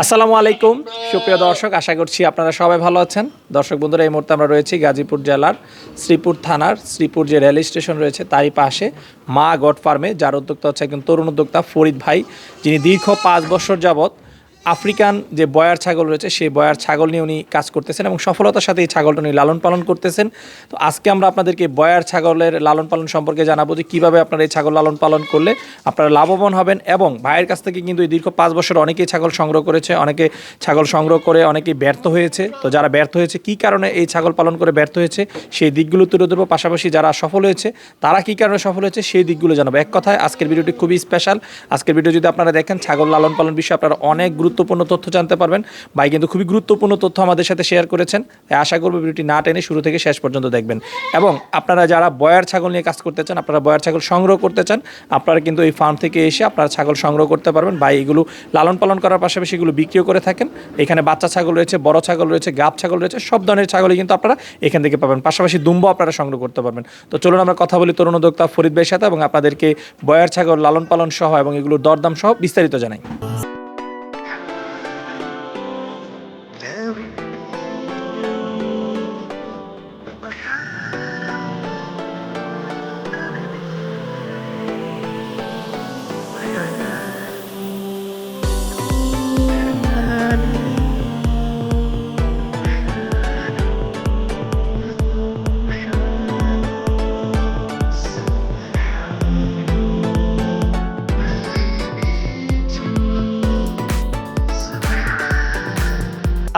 আসসালামু আলাইকুম। সুপ্রিয় দর্শক, আশা করছি আপনারা সবাই ভালো আছেন। দর্শক বন্ধুরা, এই মুহূর্তে আমরা রয়েছি গাজীপুর জেলার শ্রীপুর থানার, শ্রীপুর যে রেল স্টেশন রয়েছে তারই পাশে মা গড ফার্মে, যার উদ্যোক্তা হচ্ছে একজন তরুণ উদ্যোক্তা ফরিদ ভাই, যিনি দীর্ঘ পাঁচ বছর যাবৎ আফ্রিকান যে বয়ার ছাগল রয়েছে, সেই বয়ার ছাগল নিয়ে উনি কাজ করতেছেন এবং সফলতার সাথে এই ছাগলটা উনি লালন পালন করতেছেন। তো আজকে আমরা আপনাদেরকে বয়ার ছাগলের লালন পালন সম্পর্কে জানাব যে কীভাবে আপনারা এই ছাগল লালন পালন করলে আপনারা লাভবান হবেন এবং ভাইয়ের কাছ থেকে কিন্তু এই দীর্ঘ পাঁচ বছর অনেকেই ছাগল সংগ্রহ করেছে, অনেকে ছাগল সংগ্রহ করে অনেকেই ব্যর্থ হয়েছে। তো যারা ব্যর্থ হয়েছে, কী কারণে এই ছাগল পালন করে ব্যর্থ হয়েছে, সেই দিকগুলো তুলে ধরবো। পাশাপাশি যারা সফল হয়েছে, তারা কী কারণে সফল হয়েছে, সেই দিকগুলো জানাব। এক কথায় আজকের ভিডিওটি খুবই স্পেশাল আজকের ভিডিও যদি আপনারা দেখেন, ছাগল লালন পালন বিষয়ে আপনারা অনেক গুরুত্বপূর্ণ তথ্য জানতে পারবেন। ভাই কিন্তু খুবই গুরুত্বপূর্ণ তথ্য আমাদের সাথে শেয়ার করেছেন। তাই আশা করব ভিডিওটি না টেনে শুরু থেকে শেষ পর্যন্ত দেখবেন। এবং আপনারা যারা বয়ার ছাগল নিয়ে কাজ করতে চান, আপনারা বয়ার ছাগল সংগ্রহ করতে চান, আপনারা কিন্তু এই ফার্ম থেকে এসে আপনারা ছাগল সংগ্রহ করতে পারবেন। ভাই এগুলো লালন পালন করার পাশাপাশি এগুলো বিক্রিও করে থাকেন। এখানে বাচ্চা ছাগল রয়েছে, বড় ছাগল রয়েছে গাব ছাগল রয়েছে, সব ধরনের ছাগলই কিন্তু আপনারা এখান থেকে পাবেন। পাশাপাশি দুম্ব আপনারা সংগ্রহ করতে পারবেন। তো চলুন আমরা কথা বলি তরুণ উদ্যোক্তা ফরিদ ভাইয়ের সাথে এবং আপনাদেরকে বয়ার ছাগল লালন পালন সহ এবং এগুলোর দরদাম সহ বিস্তারিত জানাই।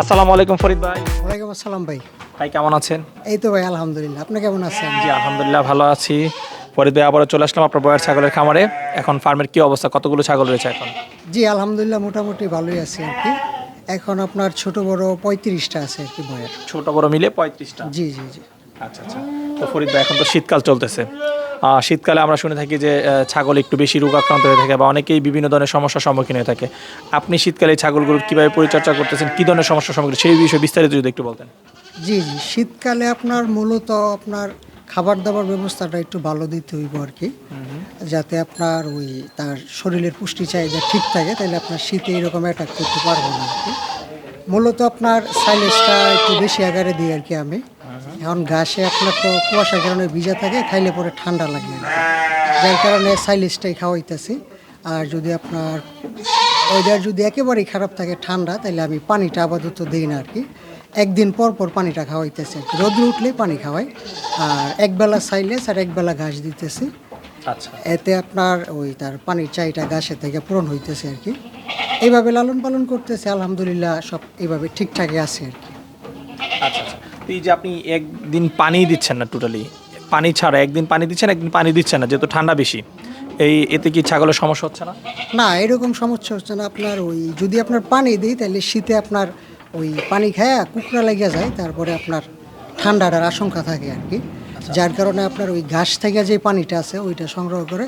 আসসালামু আলাইকুম ফরিদ ভাই। ওয়ালাইকুম আসসালাম ভাই। ভাই কেমন আছেন? এই তো ভাই আলহামদুলিল্লাহ। আপনি কেমন আছেন? জি আলহামদুলিল্লাহ ভালো আছি। ফরিদ ভাই আবারও চলে আসলাম আপনার বয়ার ছাগলের খামারে। এখন ফার্মের কি অবস্থা? কতগুলো ছাগল রয়েছে এখন? জি আলহামদুলিল্লাহ মোটামুটি ভালোই আছি আর কি। এখন আপনার ছোট বড় পঁয়ত্রিশটা আছে আর কি বয়ের। ছোট বড় মিলে পঁয়ত্রিশটা? জি জি জি। আচ্ছা আচ্ছা। তো ফরিদ ভাই এখন তো শীতকাল চলতেছে। শীতকালে আমরা শুনে থাকি যে ছাগল একটু বেশি রোগাক্রান্ত হয়ে থাকে বা অনেকেই বিভিন্ন ধরনের সমস্যার সম্মুখীন হয়ে থাকে। আপনি শীতকালে ছাগলগুলো কীভাবে পরিচর্যা করতেছেন? কী ধরনের সমস্যার সম্মুখীন? সেই বিষয়ে বিস্তারিত যদি একটু বলতেন। জি জি। শীতকালে আপনার মূলত আপনার খাবার দাবার ব্যবস্থাটা একটু ভালো দিতে হইব আর কি। যাতে আপনার ওই তার শরীরের পুষ্টি চাহিদা ঠিক থাকে তাহলে আপনার শীতে এরকম অ্যাটাক করতে পারব না আর কি। মূলত আপনার সাইলেসটা একটু বেশি আকারে দিই আর কি আমি। এখন ঘাসে আপনার তো কুয়াশার কারণে ভিজা থাকে খাইলে পরে ঠান্ডা লাগে। যার কারণে সাইলেসটাই খাওয়াইতেছি। আর যদি আপনার ওয়েদার যদি একেবারেই খারাপ থাকে ঠান্ডা তাহলে আমি পানিটা আপাতত দিই না আর কি একদিন পর পর পানিটা খাওয়াইতেছি। রোদ উঠলে পানি খাওয়াই। আর একবেলা সাইলেস আর একবেলা ঘাস দিতেছি। আচ্ছা। এতে আপনার ওই তার পানির চাহিদা ঘাসের থেকে পূরণ হইতেছে আর কি এইভাবে লালন পালন করতেছে আলহামদুলিল্লাহ সব এইভাবে ঠিকঠাকই আছে আর কি আচ্ছা আচ্ছা। এই যে আপনি একদিন পানি দিচ্ছেন না টোটালি পানি ছাড়া একদিন পানি দিচ্ছেন একদিন পানি দিচ্ছেন না যেহেতু ঠান্ডা বেশি। এই এতে কি ছাগলের সমস্যা হচ্ছে না? না এরকম সমস্যা হচ্ছে না। আপনার ওই যদি আপনার পানি দিই তাহলে শীতে আপনার ওই পানি খায়া কুকড়া লেগে যায় তারপরে আপনার ঠান্ডাটার আশঙ্কা থাকে আর কি। যার কারণে আপনার ওই ঘাস থেকে যে পানিটা আছে ওইটা সংগ্রহ করে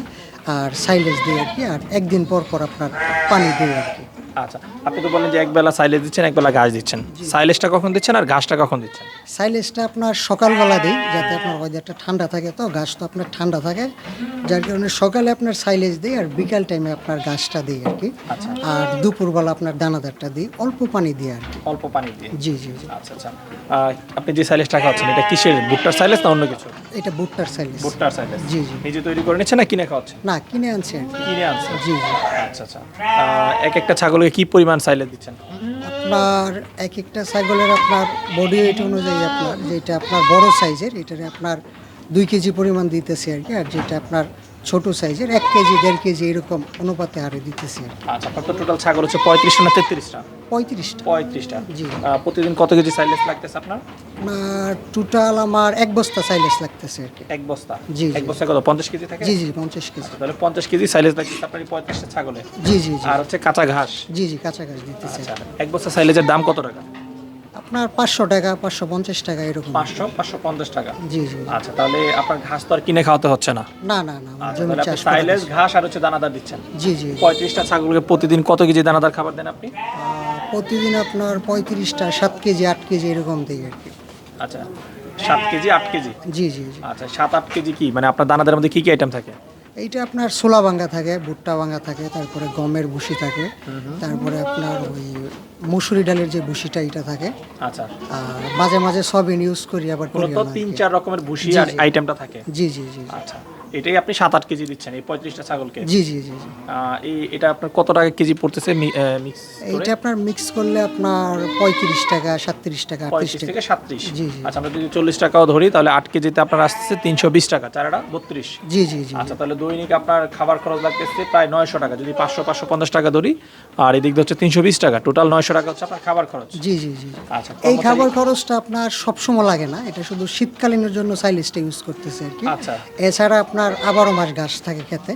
আর সাইলেজ দিয়ে আর কি আর একদিন পর পর আপনার পানি দিই আর কি। আচ্ছা আপনি তো বলেন যে একবেলা সাইলেজ দিচ্ছেন একবেলা ঘাস দিচ্ছেন। সাইলেজটা কখন দিচ্ছেন আর ঘাসটা কখন দিচ্ছেন? সাইলেজটা আপনার সকালবেলা দিই যাতে আপনার ওয়েদারটা ঠান্ডা থাকে তো ঘাস তো আপনার ঠান্ডা থাকে। যার কারণে সকালে আপনার সাইলেজ দিই আর বিকাল টাইমে আপনার ঘাসটা দিই আর কি। আচ্ছা। আর দুপুরবেলা আপনার দানাদারটা দিই অল্প পানি দিই আর কি। অল্প পানি দিয়ে? জি জি জি। আচ্ছা আচ্ছা। আপনি যে সাইলেজটা খাওয়াচ্ছেন এটা কিসের? ভুট্টার সাইলেজ না অন্য কিছু? এটা ভুট্টার সাইলেজ ভুট্টার সাইলেজ জি জি। নিজে তৈরি করে নিচ্ছেন না কিনে খাওয়াচ্ছেন? না কিনে আনছি আর কি। কিনে আনছেন। জি জি। আচ্ছা আচ্ছা। এক একটা ছাগলকে কি পরিমাণ সাইলেজ দিচ্ছেন? আপনার এক একটা সাইকেলের আপনার বডি ওয়েট অনুযায়ী আপনার, যেটা আপনার বড় সাইজের এটারে আপনার দুই কেজি পরিমাণ দিতেছি আর কি, আর যেটা আপনার ছোট সাইজের এক কেজি দেড় কেজি এরকম অনুপাতে হারে দিতেছি আর আচ্ছা আপনার তো টোটাল ছাগল হচ্ছে পঁয়ত্রিশটা না তেত্রিশটা? পঁয়ত্রিশটা। পঁয়ত্রিশটা। জি। প্রতিদিন কত কেজি সাইলেজ লাগতেছে আপনার? আপনার টোটাল আমার এক বস্তা সাইলেস লাগতেছে আর কি। এক বস্তা? জি, এক বস্তা কত পঞ্চাশ কেজি থাকে? জি জি পঞ্চাশ কেজি। তাহলে পঞ্চাশ কেজি সাইলেজ লাগতেছে আপনার পঁয়ত্রিশটা ছাগলে। জি জি আর হচ্ছে কাঁচা ঘাস? জি জি কাছাকাছি দিতেছে আচ্ছা এক বস্তা সাইলেজের দাম কত টাকা? আপনার পাঁচশো টাকা পাঁচশো পঞ্চাশ টাকা এরকম। পাঁচশো পাঁচশো পঞ্চাশ টাকা? জি জি আচ্ছা তাহলে আপনার ঘাস তো আর কিনে খাওয়াতে হচ্ছে না? না না না আচ্ছা, জমি চাষ সাইলেজ ঘাস আর হচ্ছে দানাদার দিচ্ছেন? জি জি। পঁয়ত্রিশটা ছাগলকে প্রতিদিন কত কেজি দানাদার খাবার দেন আপনি? প্রতিদিন আপনার পঁয়ত্রিশটা সাত কেজি আট কেজি এরকম দিই আর কি। আচ্ছা সাত কেজি আট কেজি? জি জি আচ্ছা সাত আট কেজি কি? মানে আপনার দানাদারের মধ্যে কি কি আইটেম থাকে? এইটা আপনার সোলা ভাঙ্গা থাকে ভুট্টা ভাঙ্গা থাকে তারপরে গমের ভুসি থাকে তারপরে আপনার ওই মুসুরি ডালের যে ভুসিটা এটা থাকে। আচ্ছা। আর মাঝে মাঝে সব ইউজ করি আবার তিন চার রকমের ভুসি আর আইটেমটা থাকে? জি জি জি জি। আচ্ছা। এটাই আপনি সাত আট কেজি দিচ্ছেন এই পঁয়ত্রিশটা ছাগলকে জি জি জি জি। এই এটা আপনার কত টাকা কেজি পড়তেছে মিক্স এইটা আপনার মিক্স করলে আপনার পঁয়ত্রিশ টাকা সাতত্রিশ টাকা পঁয়ত্রিশ থেকে সাতত্রিশ। জি। আচ্ছা আমরা যদি চল্লিশ টাকাও ধরি তাহলে আট কেজিতে আপনার আসতেছে তিনশো বিশ টাকা চারটা বত্রিশ। জি জি জি আচ্ছা তাহলে দৈনিক আপনার খাবার খরচ লাগতেছে প্রায় নয়শো টাকা যদি পাঁচশো পাঁচশো পঞ্চাশ টাকা ধরি আর এদিক হচ্ছে তিনশো বিশ টাকা টোটাল নয়শো টাকা হচ্ছে আপনার খাবার খরচ। জি জি জি। আচ্ছা এই খাবার খরচটা আপনার সবসময় লাগে না এটা শুধু শীতকালীনের জন্য সাইলেজটা ইউজ করতেছে আর কি। আচ্ছা। এছাড়া আপনার আবারও মাস ঘাস থাকে খেতে।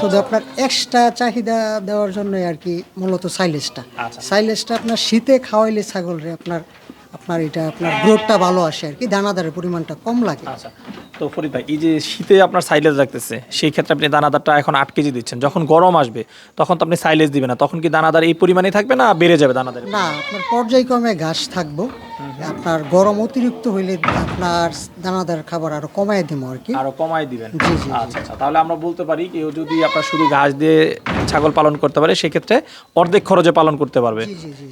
শুধু আপনার এক্সট্রা চাহিদা দেওয়ার জন্য আর কি মূলত সাইলেজটা আচ্ছা। সাইলেজটা আপনার শীতে খাওয়াইলে ছাগলরে আপনার আপনার এটা আপনার গ্রোথটা ভালো আসে আর কি দানাদারের পরিমাণটা কম লাগে। আচ্ছা। তো ফরিদ ভাই এই যে শীতে আপনার সাইলেজ রাখতেছে সেই ক্ষেত্রে আপনি দানাদারটা এখন আট কেজি দিচ্ছেন। যখন গরম আসবে তখন তো আপনি সাইলেজ দিবেন না। তখন কি দানাদার এই পরিমাণে থাকবে না বেড়ে যাবে দানাদার না আপনার পর্যায়ক্রমে ঘাস থাকব। আপনার গরম অতিরিক্ত হইলে আপনার দানাদার খাবার আরও কমায় দিব আর কি। আরও কমাই দিবেন। জি, জি। আচ্ছা আচ্ছা তাহলে আমরা বলতে পারি কেউ যদি আপনার শুধু ঘাস দিয়ে ছাগল পালন করতে পারে সেক্ষেত্রে অর্ধেক খরচে পালন করতে পারবে।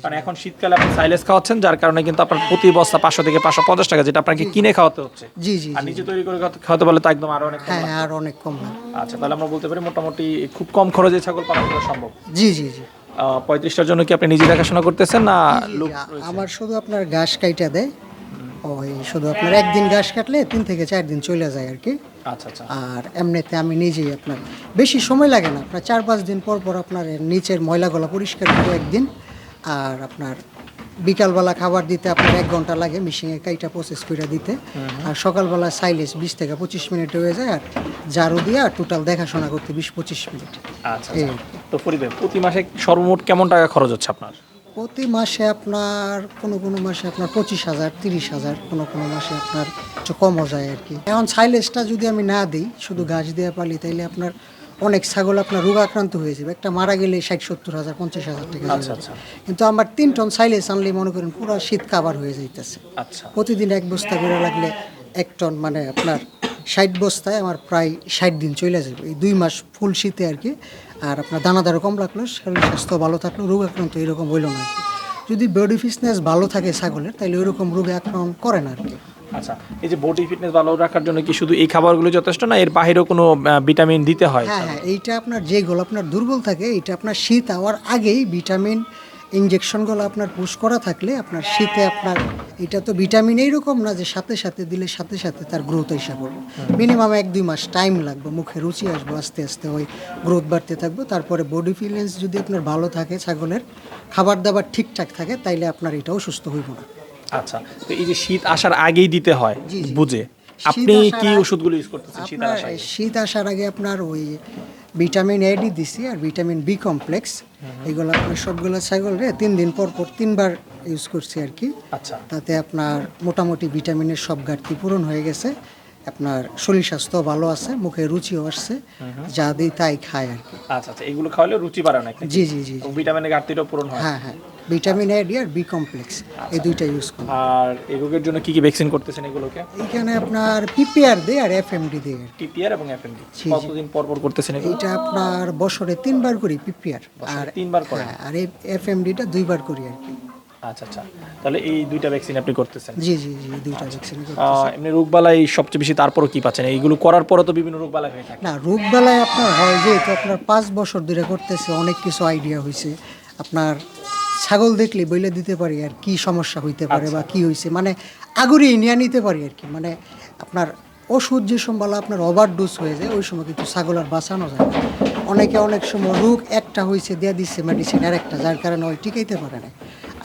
কারণ এখন শীতকালে আপনি সাইলেজ খাওয়াচ্ছেন যার কারণে কিন্তু আপনার প্রতি বস্তা পাঁচশো থেকে পাঁচশো পঞ্চাশ টাকা যেটা আপনাকে কিনে খাওয়াতে হচ্ছে। জি জি আর নিজে তৈরি করে খাওয়াতে- পারলে তো একদম আরও অনেক হ্যাঁ আর অনেক কম আচ্ছা তাহলে আমরা বলতে পারি মোটামুটি খুব কম খরচে ছাগল পালন করা সম্ভব। জি জি জি। পঁয়ত্রিশটার জন্য কি আপনি নিজে দেখাশোনা করতেছেন না লোক আমার শুধু আপনার ঘাস কাইটা দেয়। ওই শুধু আপনার একদিন ঘাস কাটলে তিন থেকে চার দিন চলে যায় আর কি। আচ্ছা আচ্ছা। আর এমনিতে আমি নিজেই আপনার বেশি সময় লাগে না। আপনার চার পাঁচ দিন পর পর আপনার নিচের ময়লা গলা পরিষ্কার করে একদিন আর আপনার বিকালবেলা খাবার দিতে আপনার এক ঘণ্টা লাগে মেশিনে কাইটা প্রসেস করে দিতে। আর সকালবেলা সাইলেজ বিশ থেকে পঁচিশ মিনিট হয়ে যায় আর ঝাড়ু দিয়ে আর টোটাল দেখাশোনা করতে বিশ পঁচিশ মিনিট আচ্ছা আচ্ছা। তো প্রতি মাসে সর্বমোট কেমন টাকা খরচ হচ্ছে আপনার? প্রতি মাসে আপনার কোনো কোনো মাসে আপনার পঁচিশ হাজার তিরিশ হাজার কোনো কোনো মাসে আপনার কমও যায় আর কি। এখন সাইলেজটা যদি আমি না দিই শুধু গাছ দিয়ে পালি তাইলে আপনার অনেক ছাগল আপনার রোগাক্রান্ত হয়ে যাবে একটা মারা গেলে ষাট সত্তর হাজার পঞ্চাশ হাজার টাকা আচ্ছা, আচ্ছা। কিন্তু আমার তিন টন সাইলেজ আনলে মনে করেন পুরো শীত কাবার হয়ে যাইতেছে। আচ্ছা। প্রতিদিন এক বস্তা করে লাগলে এক টন মানে আপনার ষাট বস্তায় আমার প্রায় ষাট দিন চলে যাবে। এই দুই মাস ফুল শীতে আর কি। আর আপনার দানাদারও কম লাগল শরীর স্বাস্থ্য ভালো থাকল রোগ আক্রান্ত এরকম হইল না আর কি। যদি বডি ফিটনেস ভালো থাকে ছাগলের তাহলে ওইরকম রোগে আক্রমণ করে না আর কি। আচ্ছা এই যে বডি ফিটনেস ভালো রাখার জন্য কি শুধু এই খাবারগুলো যথেষ্ট না? এর বাইরেও কোনো ভিটামিন দিতে হয়? হ্যাঁ হ্যাঁ এইটা আপনার যেগুলো আপনার দুর্বল থাকে এটা আপনার শীত হওয়ার আগেই ভিটামিন ইঞ্জেকশনগুলো আপনার পুশ করা থাকলে আপনার শীতে আপনার এটা তো ভিটামিন এইরকম না যে সাথে সাথে দিলে সাথে সাথে তার গ্রোথ এসে পড়বে। মিনিমাম এক দুই মাস টাইম লাগবে মুখে রুচি আসবে আস্তে আস্তে ওই গ্রোথ বাড়তে থাকবে। তারপরে বডি ফিটনেস যদি আপনার ভালো থাকে ছাগলের খাবার দাবার ঠিকঠাক থাকে তাইলে আপনার এটাও সুস্থ হইব না। আচ্ছা তো এই যে শীত আসার আগেই দিতে হয়। বুঝে। আপনি কি ওষুধগুলো ইউজ করতেছেন? শীত আসার আগে? শীত আসার আগে আপনার ওই ভিটামিন এ ডি দিছি আর ভিটামিন বি কমপ্লেক্স এগুলো আপনার সবগুলো ছাগল রে তিন দিন পর পর তিনবার ইউজ করছি আর কি। আচ্ছা। তাতে আপনার মোটামুটি ভিটামিনের সব ঘাটতি পূরণ হয়ে গেছে। আপনার শরীর স্বাস্থ্য ভালো আছে মুখে রুচিও আসছে যা দিই তাই খায় আর কি। আচ্ছা আচ্ছা এগুলো খাওয়ালে রুচি বাড়ে অনেক জি জি জি ভিটামিনের ঘাটতিটাও পূরণ হয়। হ্যাঁ হ্যাঁ। ভিটামিন এ ডি আর বি কমপ্লেক্স এই দুইটা ইউজ করি। আর এই রোগের জন্য কি কি ভ্যাকসিন করতেছেন এগুলোকে? এইখানে আপনার পিপিআর দেয় আর এফ এম ডি দেয়। আর কি। টিপিআর এবং এফএমডি কতদিন পর পর করতেছেন এইটা আপনার বছরে তিনবার করি পিপিআর আর তিনবার করেন? হ্যাঁ, আর এই এফ এম ডিটা দুইবার করি আর কি। আচ্ছা আচ্ছা। তাহলে এই দুইটা ভ্যাকসিন আপনি করতেছেন? জি জি জি দুইটা ভ্যাকসিন আহ, এমনি রোগবালাই সবচেয়ে বেশি তারপরও কি পাচ্ছেন? এইগুলো করার পরও তো বিভিন্ন রোগবালাই হয়ে থাকে। না রোগ বেলায় আপনার হয় যেহেতু আপনার পাঁচ বছর ধরে করতেছে অনেক কিছু আইডিয়া হয়েছে আপনার ছাগল দেখলে বইলে দিতে পারি আর কি সমস্যা হইতে পারে বা কি হয়েছে মানে আগুরি নিয়ে নিতে পারি আর কি। মানে আপনার ওষুধ যে সময় আপনার ওভার ডোজ হয়ে যায় ওই সময় কিন্তু ছাগল আর বাঁচানো যায় অনেকে অনেক সময় রোগ একটা হয়েছে দিয়ে দিচ্ছে মেডিসিন আর একটা যার কারণে ওই টিকাইতে পারে না।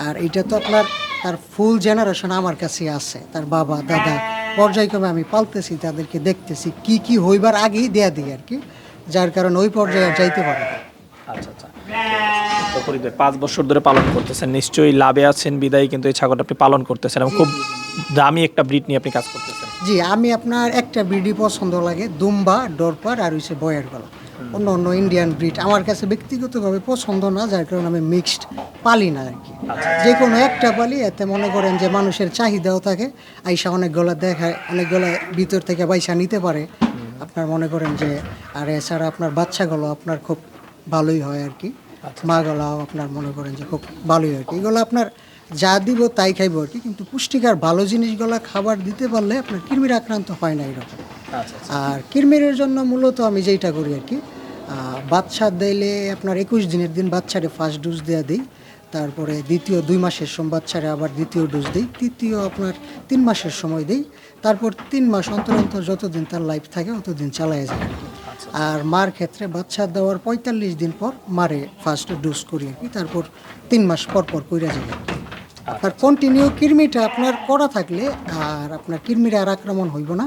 আর এটা তো আপনার তার ফুল জেনারেশন আমার কাছে আছে। তার বাবা দাদা পর্যায়ক্রমে আমি পালতেছি তাদেরকে দেখতেছি কি কি হইবার আগেই দেয়া দিই আর কি। যার কারণে ওই পর্যায়ে যাইতে পারে না। আচ্ছা আচ্ছা ভাই, পাঁচ বছর ধরে পালন করতেছেন। নিশ্চয়ই লাভে আছেন বিদায় কিন্তু এই ছাগলটা আপনি পালন করতেছেন এবং খুব দামি একটা ব্রিড নিয়ে আপনি কাজ করতেছেন। জি আমি আপনার একটা ব্রিডই পছন্দ লাগে দুম্বা ডরপার আর হচ্ছে বয়ের গলা। অন্য অন্য ইন্ডিয়ান ব্রিড আমার কাছে ব্যক্তিগতভাবে পছন্দ না যার কারণে আমি মিক্সড পালি না আর কি। যে কোনো একটা পালি এতে মনে করেন যে মানুষের চাহিদাও থাকে আইসা অনেক গলা দেখায় অনেক গলা ভিতর থেকে পয়সা নিতে পারে। আপনার মনে করেন যে আর এছাড়া আপনার বাচ্চাগুলো আপনার খুব ভালোই হয় আর কি। মাগুলাও আপনার মনে করেন যে খুব ভালোই আর কি এগুলো আপনার যা দিব তাই খাইব আর কি কিন্তু পুষ্টিকর ভালো জিনিসগুলো খাবার দিতে পারলে আপনার কৃমির আক্রান্ত হয় না এরকম। আচ্ছা আর কিরমিরের জন্য মূলত আমি যেইটা করি আর কি বাচ্চা দিলে আপনার একুশ দিনের দিন বাচ্চারে ফার্স্ট ডোজ দেওয়া দিই তারপরে দ্বিতীয় দুই মাসের সময় বাচ্চারে আবার দ্বিতীয় ডোজ দিই তৃতীয় আপনার তিন মাসের সময় দিই তারপর তিন মাস অন্তর অন্তর যতদিন তার লাইফ থাকে ততদিন চালায় যায় আর কি। আর মার ক্ষেত্রে বাচ্চা দেওয়ার পঁয়তাল্লিশ দিন পর মারে ফার্স্ট ডোজ করি আর কি তারপর তিন মাস পর পর কইরা যায় আর কন্টিনিউ কৃমিটা আপনার করা থাকলে আর আপনার কৃমির আর আক্রমণ হইব না।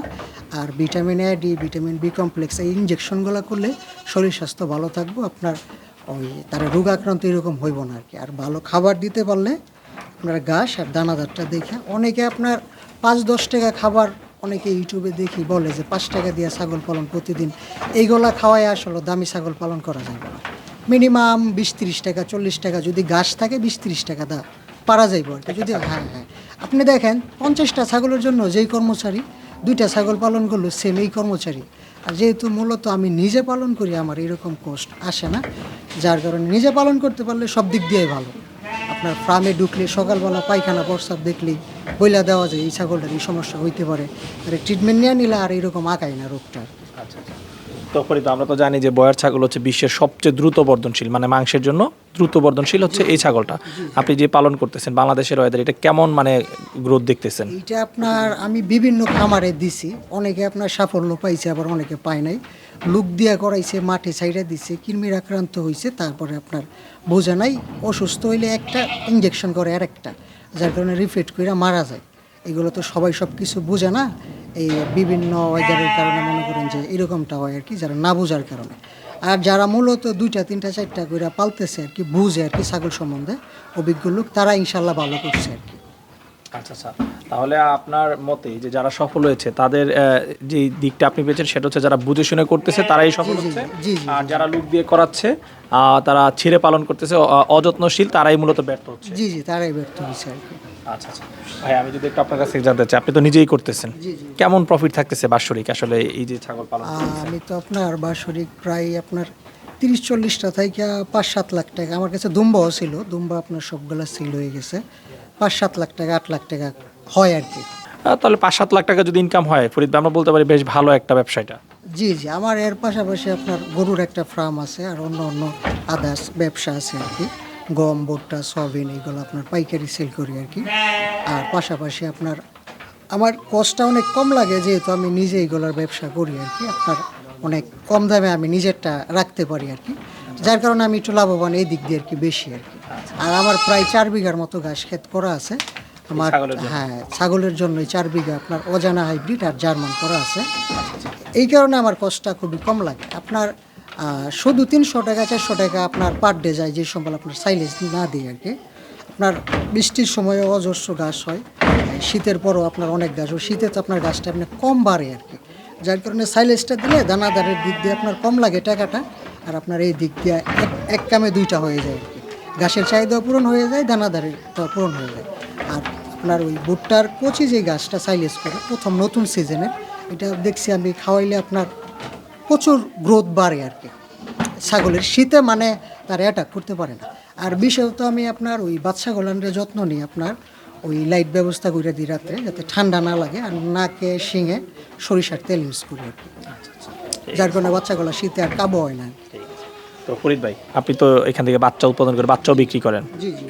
আর vitamin A D vitamin B complex এই ইঞ্জেকশনগুলো করলে শরীর স্বাস্থ্য ভালো থাকব, আপনার ওই তারা রোগ আক্রান্ত এরকম হইব না আর কি আর ভালো খাবার দিতে পারলে আপনার ঘাস আর দানাদারটা দেখে অনেকে আপনার পাঁচ দশ টাকা খাবার অনেকে ইউটিউবে দেখি বলে যে পাঁচ টাকা দিয়ে ছাগল পালন প্রতিদিন। এইগুলা খাওয়াই আসলে দামি ছাগল পালন করা যাবে না। মিনিমাম বিশ তিরিশ টাকা, চল্লিশ টাকা, যদি ঘাস থাকে বিশ তিরিশ টাকা দা পারা যাইব আর যদি হ্যাঁ হ্যাঁ। আপনি দেখেন, পঞ্চাশটা ছাগলের জন্য যেই কর্মচারী, দুইটা ছাগল পালন করল সেম এই কর্মচারী। আর যেহেতু মূলত আমি নিজে পালন করি, আমার এরকম কষ্ট আসে না। যার কারণে নিজে পালন করতে পারলে সব দিক দিয়ে ভালো। আপনার ফার্মে ঢুকলে সকালবেলা পায়খানা প্রস্তাব দেখলেই বইলা দেওয়া যায় এই ছাগলটার এই সমস্যা হইতে পারে। আর ট্রিটমেন্ট নিয়ে নিলে আর এরকম আঁকায় না রোগটা আচ্ছা আচ্ছা। তো আমরা তো জানি যে বয়ার ছাগল হচ্ছে বিশ্বের সবচেয়ে দ্রুত বর্ধনশীল মানে মাংসের জন্য দ্রুত বর্ধনশীল হচ্ছে এই ছাগলটা। আপনি যে পালন করতেছেন বাংলাদেশের ওয়েদার এটা কেমন মানে গ্রোথ দেখতেছেন? এটা আপনার আমি বিভিন্ন খামারে দিছি অনেকে আপনার সাফল্য পাইছে আবার অনেকে পায় নাই। লুক দিয়া করাইছে মাঠে সাইডে দিছে কৃমির আক্রান্ত হয়েছে তারপরে আপনার বোঝা নাই অসুস্থ হইলে একটা ইঞ্জেকশন করে আর একটা যার কারণে রিফ্লেক্ট করে মারা যায়। এগুলো তো সবাই সব কিছু বোঝে না। এই বিভিন্ন ওয়েদারের কারণে মনে করেন যে এরকমটা হয় আর কি, যারা না বোঝার কারণে। আর যারা মূলত দুইটা, তিনটা, চারটা করে পালতেছে আর কি, বুঝে আর কি ছাগল সম্বন্ধে, অভিজ্ঞ লোক, তারা ইনশাল্লাহ ভালো করছে আর কি। আচ্ছা আচ্ছা। তাহলে আপনার মতে যে যারা সফল হয়েছে তাদের যে দিকটা আপনি পেয়েছেন সেটা হচ্ছে যারা বুঝে শুনে করতেছে তারাই সফল হচ্ছে। আর যারা লুক দিয়ে করাচ্ছে তারা ছিঁড়ে পালন করতেছে অযত্নশীল তারাই মূলত ব্যর্থ হচ্ছে। জি জি তারাই ব্যর্থ কি। আচ্ছা আচ্ছা। ভাই আমি যদি একটু আপনার কাছে জানতে চাই আপনি তো নিজেই করতেছেন। কেমন প্রফিট থাকতেছে বাৎসরিক? আসলে এই যে ছাগল পালন আমি তো আপনার বাৎসরিক প্রায় আপনার তিরিশ চল্লিশটা থেকে পাঁচ সাত লাখ টাকা। আমার কাছে দুম্বাও ছিল দুম্বা আপনার সবগুলা সিল হয়ে গেছে। পাঁচ সাত লাখ টাকা আট লাখ টাকা হয় আর কি। তাহলে পাঁচ সাত লাখ টাকা যদি ইনকাম হয় ফরিদ ভাই, আমরা বলতে পারি বেশ ভালো একটা ব্যবসাটা জি জি আমার এর পাশাপাশি আপনার গরুর একটা ফার্ম আছে আর অন্য অন্য আদার্স ব্যবসা আছে আর কি। গম ভুট্টা সয়াবিন এগুলো আপনার পাইকারি সেল করি আর কি। আর পাশাপাশি আপনার আমার কষ্টটা অনেক কম লাগে যেহেতু আমি নিজে এগুলোর ব্যবসা করি আর কি। আপনার অনেক কম দামে আমি নিজেরটা রাখতে পারি আর কি। যার কারণে আমি একটু লাভবান এই দিক দিয়ে আর কি বেশি আর কি। আর আমার প্রায় চার বিঘার মতো ঘাস ক্ষেত করা আছে। আমার হ্যাঁ ছাগলের জন্য চার বিঘা আপনার অজানা হাইব্রিড আর জার্মান করা আছে। এই কারণে আমার কষ্টটা খুবই কম লাগে। আপনার শুধু তিনশো টাকা চারশো টাকা আপনার পার ডে যায় যে সম্বল আপনার সাইলেজ না দিই আর কি। আপনার বৃষ্টির সময় অজস্র ঘাস হয় শীতের পরও আপনার অনেক ঘাস হয়। শীতে তো আপনার ঘাসটা আপনি কম বাড়ে আর কি। যার কারণে সাইলেজটা দিলে দানাদারের দিক দিয়ে আপনার কম লাগে টাকাটা আর আপনার এই দিক দিয়ে এক এক কামে দুইটা হয়ে যায়। ঘাসের চাহিদাও পূরণ হয়ে যায় দানাদারের পূরণ হয়ে যায়। আর আপনার ওই ভুট্টার কচি যে গাছটা সাইলেজ করে প্রথম নতুন সিজনে এটা দেখছি আমি খাওয়াইলে আপনার প্রচুর গ্রোথ বাড়ে আর কি। ছাগলের শীতে মানে তার অ্যাটাক করতে পারে না। আর বিশেষত আমি আপনার ওই বাচ্চা গোলানের যত্ন নিই আপনার ওই লাইট ব্যবস্থা করে দিই রাত্রে যাতে ঠান্ডা না লাগে আর নাকে শিঙে সরিষার তেল ইউজ করি আর কি। যার কারণে বাচ্চাগুলো শীতে আর কাবু হয় না। তো ফরিদ ভাই আপনি তো এখান থেকে বাচ্চা উৎপাদন করে বাচ্চাও বিক্রি করেন।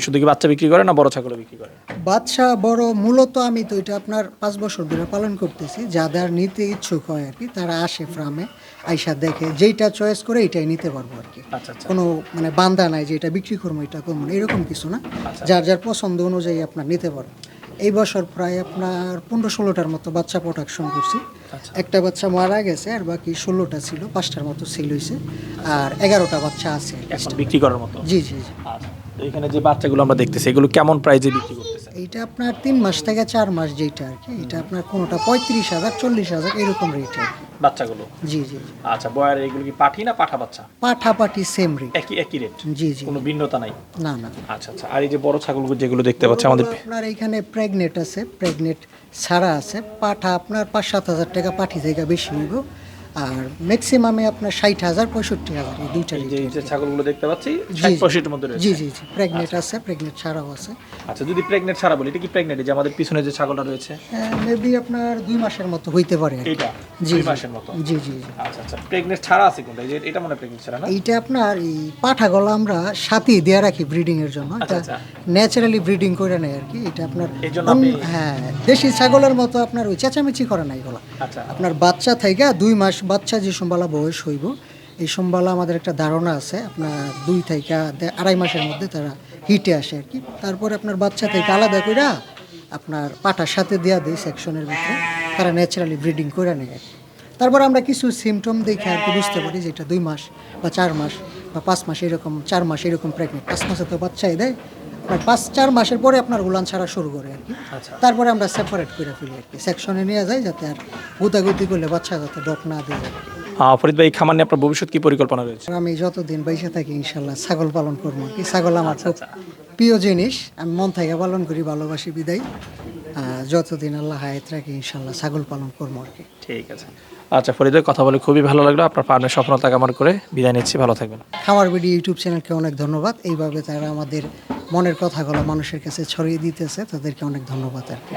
শুধু কি বাচ্চা বিক্রি করেন না বড় ছাগলও বিক্রি করেন? বাদশা বড় মূলত আমি তো এটা আপনার পাঁচ বছর ধরে পালন করতেছি। যাদের নিতে ইচ্ছুক হয় আর কি তারা আসে ফার্মে আইসা দেখে যেইটা চয়েস করে এটাই নিতে পারব আর কি। আচ্ছা আচ্ছা। কোনো মানে বান্দা নাই যে এটা বিক্রি করব এটা করব এরকম কিছু না। যার যার পছন্দ অনুযায়ী আপনার নিতে পারব। এই বছর প্রায় আপনার পনেরো ষোলোটার মতো বাচ্চা প্রোডাকশন করছি। একটা বাচ্চা মারা গেছে আর বাকি ষোলোটা ছিল পাঁচটার মতো সেল হয়েছে আর এগারোটা বাচ্চা আছে বিক্রি করার মতো? জি জি জি। আচ্ছা। এখানে যে বাচ্চাগুলো আমরা দেখতেছি এগুলো কেমন প্রাইজে বিক্রি করতেছে? এইটা আপনার তিন মাস থেকে চার মাস যেটা আর কি এটা আপনার কোনোটা পঁয়ত্রিশ হাজার চল্লিশ হাজার এরকম রেট আর বাচ্চাগুলো? জি জি। আচ্ছা বয়ার এগুলো কি পাঠি না পাঠা বাচ্চা? পাঠাপাঠি সেম রেট একই একই রেট জি জি। কোনো ভিন্নতা নাই? না না। আচ্ছা আচ্ছা। আর এই যে বড় ছাগলগুলো যেগুলো দেখতে পাচ্ছি আমাদের আপনার এখানে প্রেগনেট আছে প্রেগনেট ছাড়া আছে পাঠা আপনার পাঁচ সাত হাজার টাকা পাঠি থেকে বেশি হইব। আর ম্যাক্সিমামে আপনার ষাট হাজার পঁয়ষট্টি হাজার এই দুইটা যে ছাগলগুলো দেখতে পাচ্ছি জি, ষাট জি। পঁয়ষট্টির মধ্যে রয়েছে। জি জি জি প্রেগনেন্ট আছে প্রেগনেন্ট ছাড়াও আছে। আচ্ছা যদি প্রেগনেন্ট ছাড়া বলি এটা কি প্রেগনেন্ট যে আমাদের পিছনে যে ছাগলটা রয়েছে। মেবি আপনার দুই মাসের মতো হইতে পারে। এইটা? জি মাসের মতো। জি জি জি। আচ্ছা আচ্ছা। প্রেগনেন্ট ছাড়া আছে কোনটা? এটা মনে প্রেগনেন্ট ছাড়া না? এইটা আপনার এই পাঠাগুলো আমরা সাথেই রাখি ব্রিডিং এর জন্য। এটা আচ্ছা। ন্যাচারালি ব্রিডিং করে নেয় আর কি। এটা আপনার হ্যাঁ দেশি ছাগলের মতো আপনার ওই চেঁচামেচি করে না এগুলো আচ্ছা। আপনার বাচ্চা থেকে দুই মাস বাচ্চা যে সম্বালা বয়স হইব এই সম্বালা আমাদের একটা ধারণা আছে। আপনার দুই থেকে আড়াই মাসের মধ্যে তারা হিটে আসে আর কি। তারপরে আপনার বাচ্চা থেকে আলাদা কইরা আপনার পাটার সাথে দেওয়া দেয় সেকশনের ভিতরে। তারা ন্যাচারালি ব্রিডিং করে নেয়। আর তারপর আমরা কিছু সিমটম দেখে আর কি বুঝতে পারি যে এটা দুই মাস বা চার মাস বা পাঁচ মাস এরকম চার মাস এরকম প্রেগনেন্ট পাঁচ মাসে তো বাচ্চাই দেয় আপনার পাঁচ চার মাসের পরে আপনার উলান ছাড়া শুরু করে আর কি। আচ্ছা। তারপরে আমরা সেপারেট করে ফেলি আর কি। সেকশনে নিয়ে যাই যাতে আর গুতাগুতি করলে বাচ্চা যাতে ডক না দেয়। আর ফরিদ ভাই খামার নিয়ে আপনার ভবিষ্যৎ কি পরিকল্পনা রয়েছে? আমি যতদিন বেঁচে থাকি ইনশাল্লাহ ছাগল পালন করব আর কি। ছাগল আমার খুব প্রিয় জিনিস। আমি মন থেকে পালন করি ভালোবাসি বিদায়। যতদিন আল্লাহ হায়াত রাখি ইনশাল্লাহ ছাগল পালন করব আর কি। ঠিক আছে। আচ্ছা ফরিদ কথা বলে খুবই ভালো লাগল। আপনার পার্মের সফলতা কামনা করে বিদায় নিচ্ছি। ভালো থাকবেন। খামার বিডি ইউটিউব চ্যানেলকে অনেক ধন্যবাদ। এইভাবে তারা আমাদের মনের কথাগুলো মানুষের কাছে ছড়িয়ে দিতেছে তাদেরকে অনেক ধন্যবাদ আর কি।